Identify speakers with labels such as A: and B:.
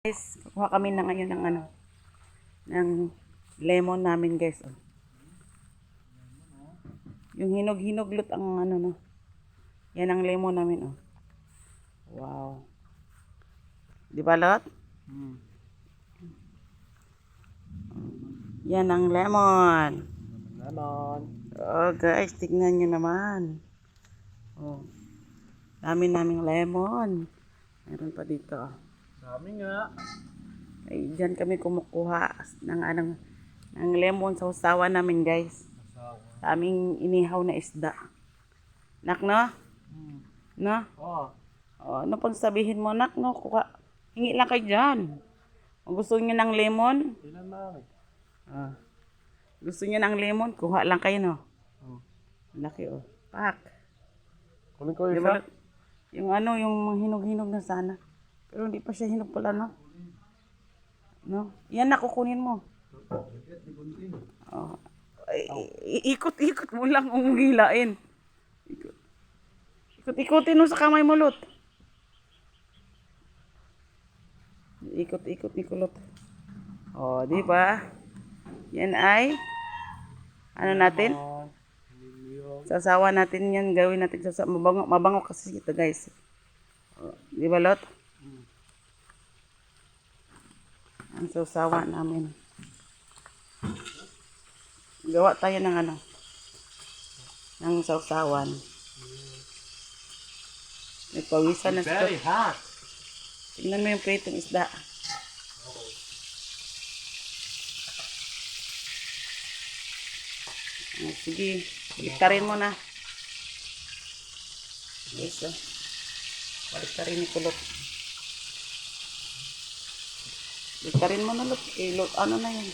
A: Guys, kuha kami na ngayon ng ano, ng lemon namin guys. Oh. Yung hinog-hinoglot ang ano no. Yan ang lemon namin oh. Wow. Di ba lot? Yan ang lemon.
B: Naman.
A: Oh guys, tignan nyo naman. Oh. Dami naming lemon. Meron pa dito. oh.
B: Dami nga.
A: Ay, dyan kami kumukuha ng anong ng lemon sa usawa namin, guys.
B: Asawa.
A: Sa aming inihaw na isda. Nak, no?
B: Hmm.
A: No?
B: Oh.
A: O, ano pang sabihin mo, nak, no? Kuha. Hingi lang kayo dyan. Kung gusto niyo ng lemon,
B: Ilan mami?
A: ah, gusto niyo ng lemon, kuha lang kayo, no?
B: Hmm.
A: Laki, oh. Pak.
B: Kunin ko
A: Di
B: isa.
A: ba? Yung ano, yung hinog-hinog na sana. Pero hindi pa siya hinog pala, no? No? Yan na, kukunin mo. Oh. Ikot-ikot mo lang ang. Ikot. Ikot-ikotin mo sa kamay mo, Lot. Ikot-ikot ni Kulot. Oh, di ba? Yan ay ano natin? Sasawa natin yan, gawin natin sa mabango, mabango kasi ito guys. Oh, di ba Lot? Ang sasawa namin. Gawa tayo ng ano, ng sausawan. Nagpawisan na
B: Very
A: ito.
B: hot.
A: Tingnan mo yung pritong isda. Oh, sige, baliktarin mo na. Yes, oh. Baliktarin ni Kulot. Baliktarin mo na, Lot. Eh, Lot, ano na yan?